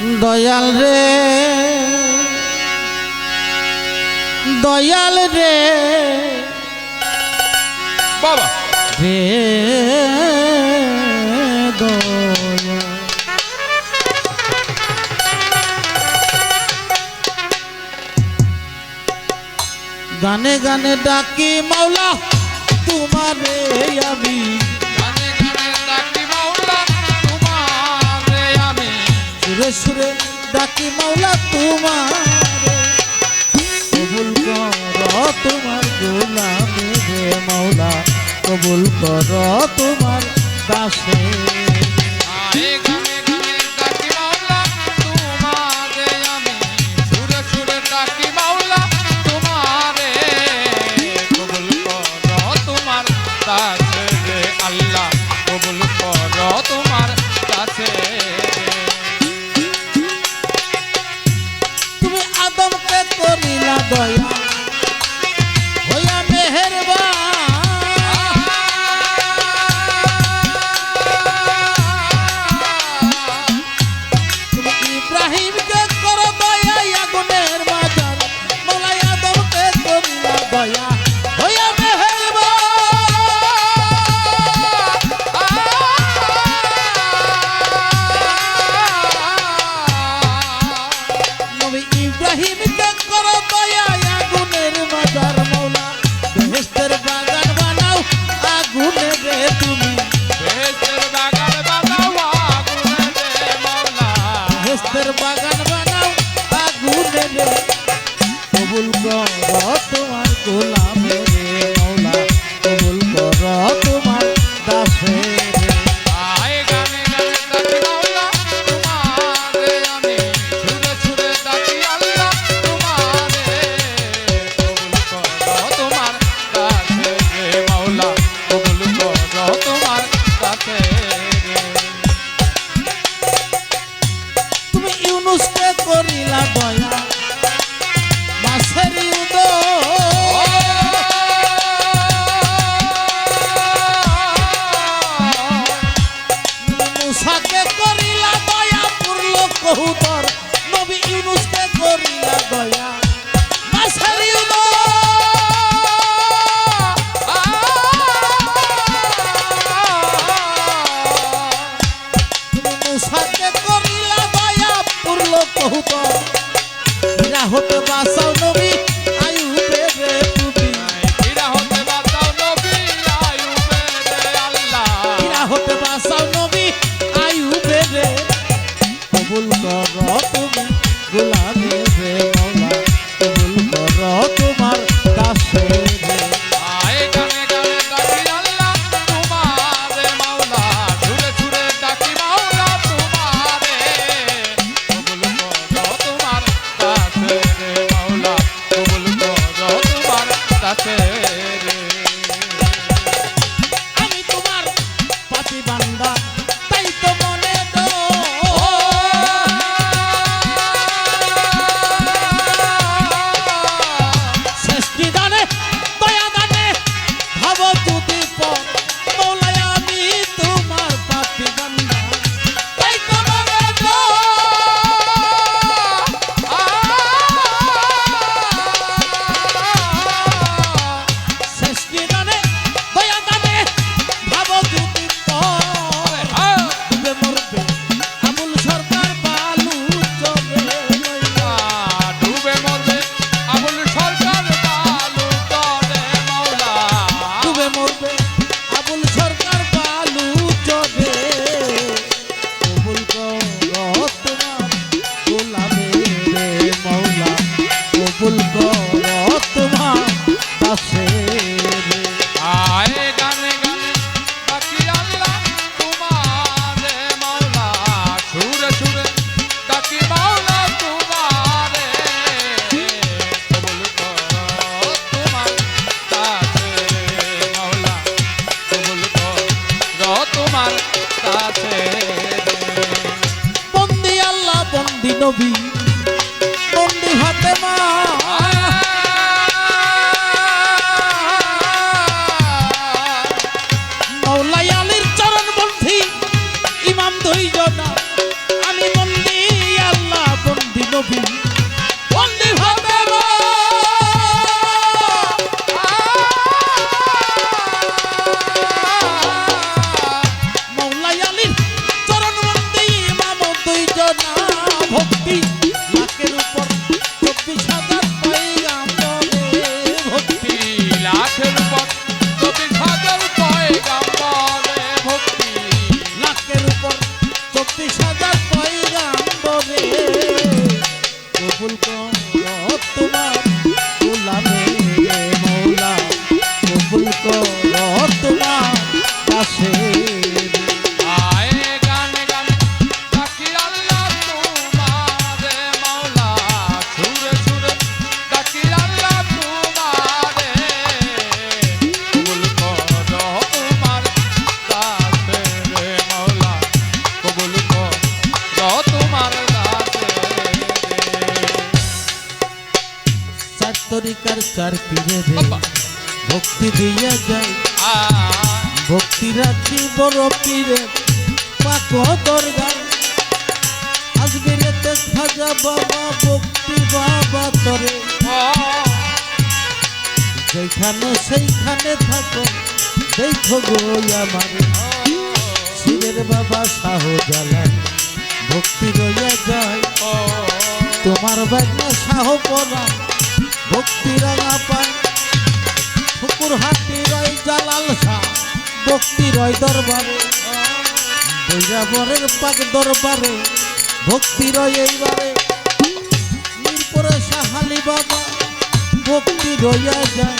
দয়াল রে দয়াল রে। বাবা। রে গানে গানে ডাকি মাওলা তোমারে আমি সুরে সুরে ডাকি মাওলা তোমার। কবুল কর তোমার গোলামে রে মাওলা। কবুল কর তোমার দাসে। ইউনুসকে করিলা দয়া? মাসেরি চার তরিকার চার পীরে রে? বাবা। ভক্তি দিয়া যায় ভক্তি রাখি বড় পীরে। পাক দরগার আজমিরেতে খাজা বাবা ভক্তি বাবা তরে। যেখানে সেইখানে থাকো দেখো গো আমার। শিবের বাবা শাহ ভক্তি রইয়া যায়। তোমার বাগনা শাহ পরা ভক্তি রাঙা পায়। ঠুকুর হাতি রয় জালাল শাহ, ভক্তি রয় দরবারে। বৈরাবরের পাক দরবারে, ভক্তি রয় এইবারে। মিরপুরে সাহালি বাবা, ভক্তি রইয়া যায়।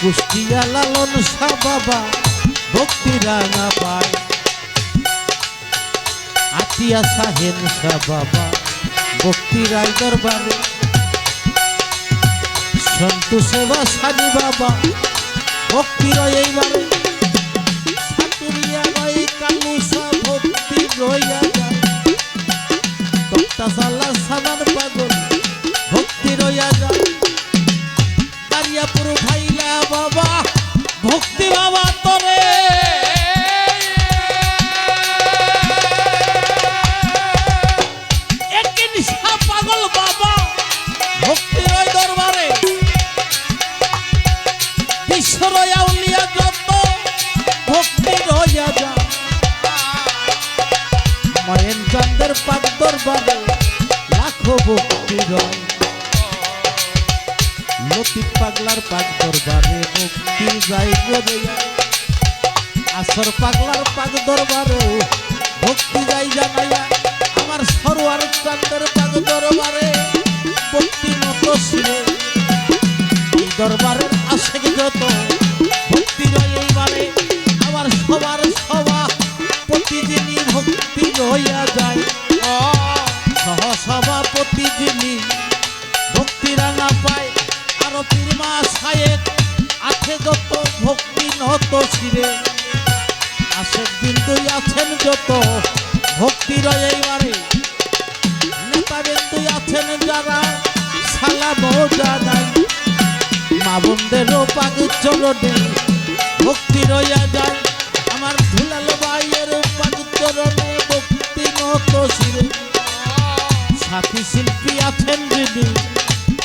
কুষ্টিয়া লালন শাহ বাবা, ভক্তি রাঙা পায়। আতিয়া সাহেন শাহ বাবা, ভক্তি রায় দরবারে। সন্তু সেবা সাজি বাবা। ভক্তির এইবারে ভক্তি রয় পাগলার দরবারে গরিয়া আসর পাগলার ভক্তি যাই জানাইয়া আমার সরোয়ার চাঁদের দরবারে ভক্তি দরবারের যত ভক্তি আমার সবার সভা প্রতিদিনই ভক্তি রইয়া বিন্দুই আছেন যত, ভক্তি রয় এইবারে। নেতা বিন্দুই আছেন যারা সালাম জানাই মা বোনদেরও পাগ চরণে ভক্তি রইয়া যায় আমার ধুলাল ভাইয়ের পাগ চরণে ভক্তি নত শিরে। সাথী শিল্পী আছেন যিনি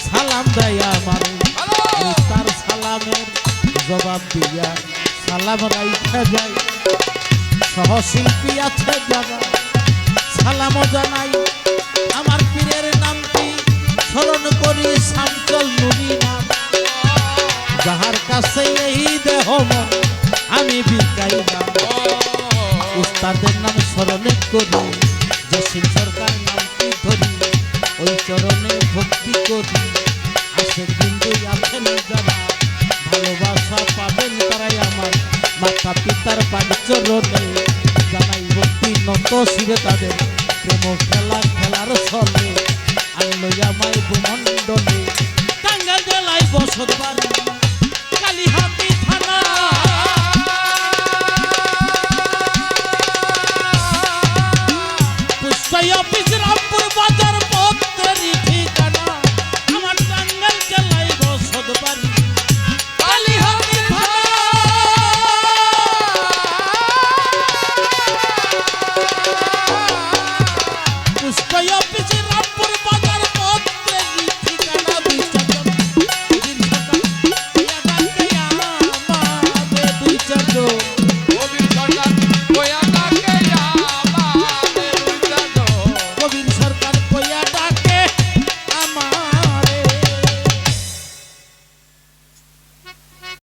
সালাম দেয় আমার। তার সালামের জবাব দিয়া সালাম রাইখা যায়। সহশিল্পী আছে যারা। সালামও জানাই, আমার পীরের নামটি স্মরণ করি শামচল নুরি নাম যাহার কাছে এই দেহ আমি বিকাইলাম উস্তাদের নাম স্মরণে করি, জসিম সরকার নামটি ধরি, ওই চরণে ভক্তি করি। আসে কিন্তু আছেন ভালোবাসা পাবেন তারাই আমার মাতা পিতার শিরে তাদের প্রেম খেলা, খেলার ছলে আনলো আমায় ভূমণ্ডলে টাঙ্গাইল জেলায় বসত বাড়ি কালীহাতি থানা। পুষ্পাই অফিস